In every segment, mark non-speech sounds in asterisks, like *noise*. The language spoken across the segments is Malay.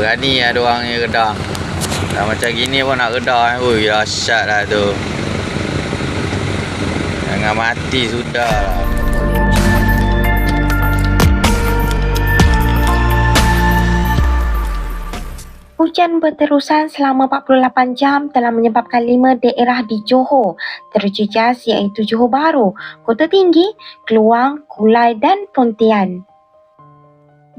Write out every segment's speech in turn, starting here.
Berani lah diorang ni redang. Dah macam gini pun nak redar. Ui, dahsyat lah tu. Jangan mati sudah lah. Hujan berterusan selama 48 jam telah menyebabkan lima daerah di Johor terjejas iaitu Johor Bahru, Kota Tinggi, Keluang, Kulai dan Pontian.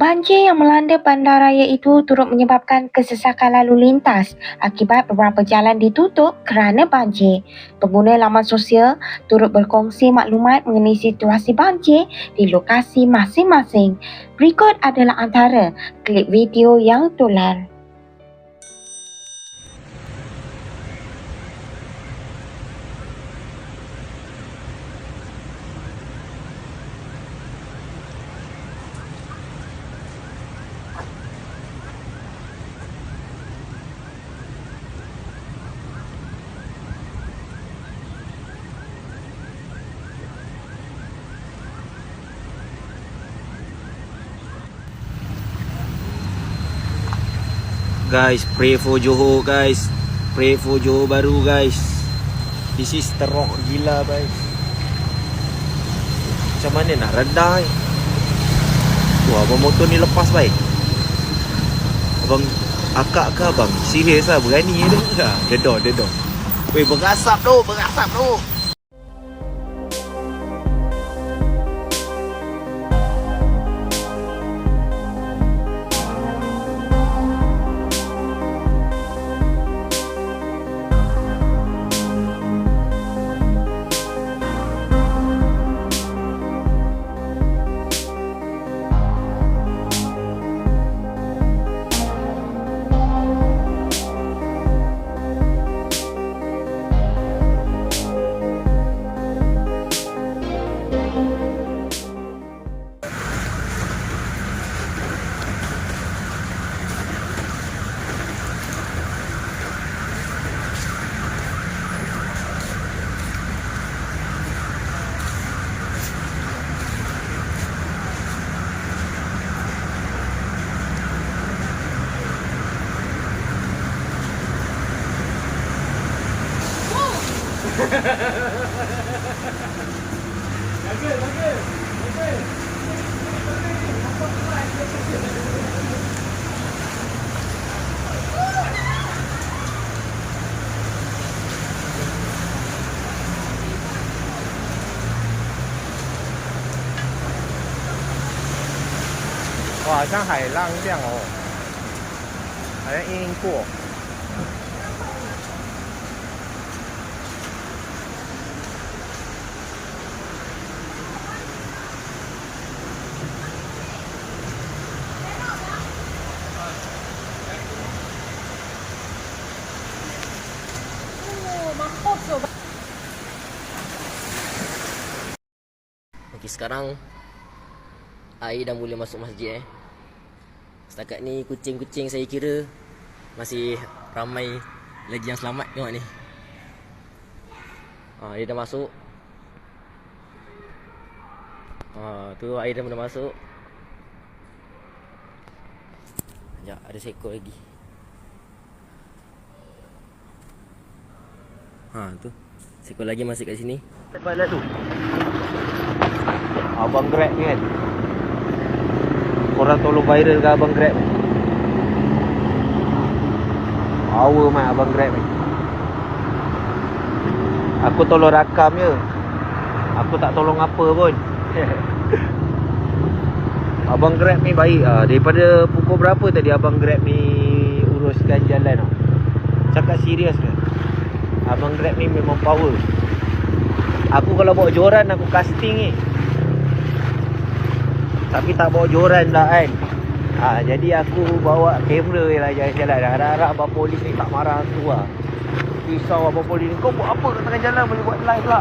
Banjir yang melanda bandaraya itu turut menyebabkan kesesakan lalu lintas akibat beberapa jalan ditutup kerana banjir. Pengguna laman sosial turut berkongsi maklumat mengenai situasi banjir di lokasi masing-masing. Berikut adalah antara klip video yang tular. Guys, pray for Johor guys. Pray for Johor baru guys. This is teruk gila guys. Macam mana nak rendah eh? Tu abang motor ni lepas baik. Abang akak ke abang? Serius lah berani dia. Ha, dedor, dedor. Weh berasap tu, berasap tu. Wah, 好像海浪这样哦，好像阴阴过。 Okey sekarang air dah mula masuk masjid eh. Setakat ni kucing-kucing saya kira masih ramai lagi yang selamat tengok ni. Ha, dia dah masuk. Ha, tu air dah mula masuk. Sekejap, ada seekor lagi. Ha, tu. Seekor lagi masuk kat sini. Tempat lah tu. Abang Grab ni kan. Korang tolong viral ke Abang Grab ni. Power mat Abang Grab ni. Aku tolong rakam je. Aku tak tolong apa pun. *laughs* Abang Grab ni baik ah. Daripada pukul berapa tadi Abang Grab ni uruskan jalan tau. Cakap serius ke? Abang Grab ni memang power. Aku kalau bawa joran aku casting ni. Tapi tak bawa joran dah kan. Ha, jadi aku bawa kamera je lah jalan-jalan. Harap-harap abang polis ni tak marah aku lah. Risau abang polis ni. Kau buat apa kat tengah jalan boleh buat live pula.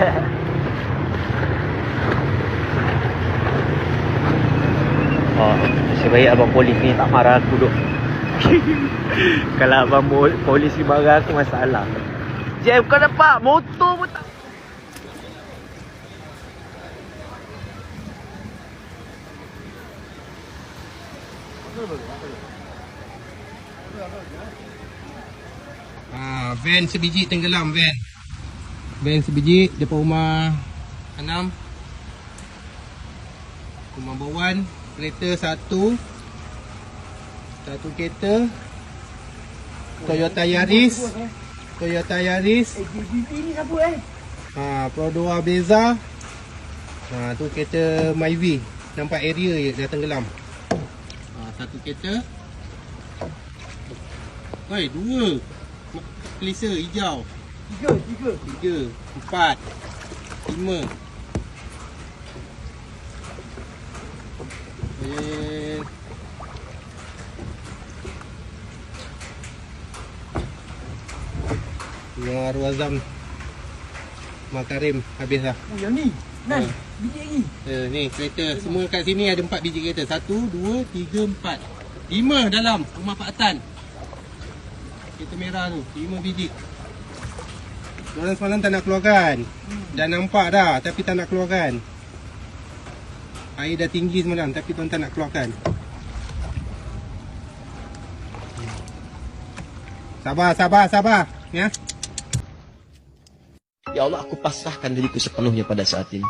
*laughs* oh, nasib baik abang polis ni tak marah aku duk. *laughs* Kalau abang polis ni marah aku masalah. Jam kau nampak motor pun tak Ha, van sebiji tenggelam van. Van sebiji depan rumah enam. Rumah bawan, kereta satu. Satu kereta. Toyota Yaris. Toyota Yaris. Ha, Pro 2 Beza. Ha, tu kereta Myvi. Nampak area je dah tenggelam. Ha, satu kereta. Oi, dua. Kelisa hijau. Tiga, tiga. Tiga, empat, lima. Eh. Yang Arwah Azam Makarim habis dah. Oh, yang ni. Nan, biji lagi. Eh, ni kereta semua kat sini ada empat biji kereta. Satu, dua, tiga, empat. Lima dalam rumah Pak Atan. Kereta merah tu, lima biji. Orang semalam tak nak keluarkan. Dah nampak dah tapi tak nak keluarkan. Air dah tinggi semalam tapi tuan tak nak keluarkan. Sabar, sabar, sabar. Ya. Ya Allah, aku pasrahkan diriku sepenuhnya pada saat ini.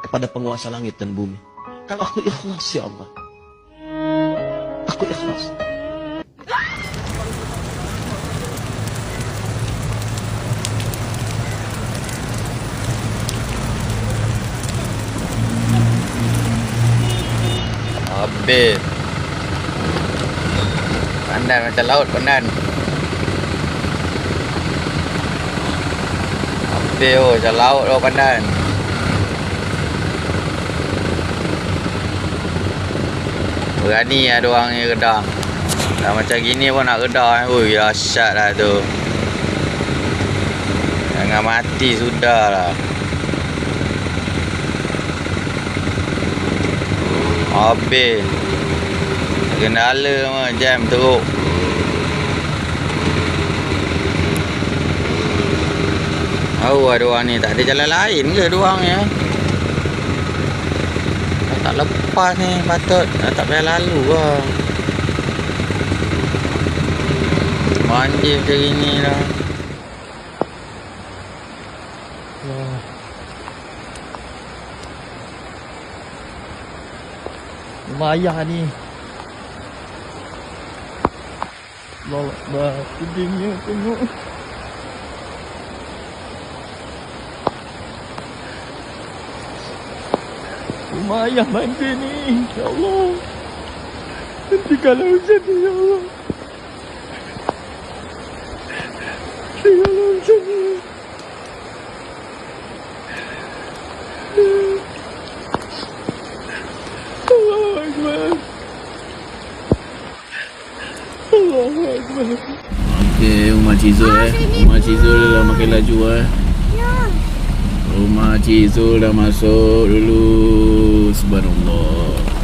Kepada penguasa langit dan bumi. Kalau aku ikhlas, ya Allah. Aku ikhlas. Habis. Pandan macam laut pandan. Habis oh, macam laut oh pandan. Berani lah diorang ni redang. Dah macam gini pun nak redang. Ui, dahsyat lah tu. Jangan mati sudah lah. Habis. Kendala mah jam teruk. Tahu lah diorang ni tak ada jalan lain ke diorang ya? Dah tak lepas ni patut dah tak payah lalu lah. Banjir macam ni lah. Lumayan ni. Allah Akbar. Pedihnya tengok. Lumayan banjir ni. Ya Allah. Hentikanlah hujan ni, Ya Allah. Hentikanlah hujan ni. Allah Akbar. Allah Akbar. Okey, rumah Cizul eh. Rumah Cizul dah makin laju eh. Rumah Cizul dah masuk dulu. But wet.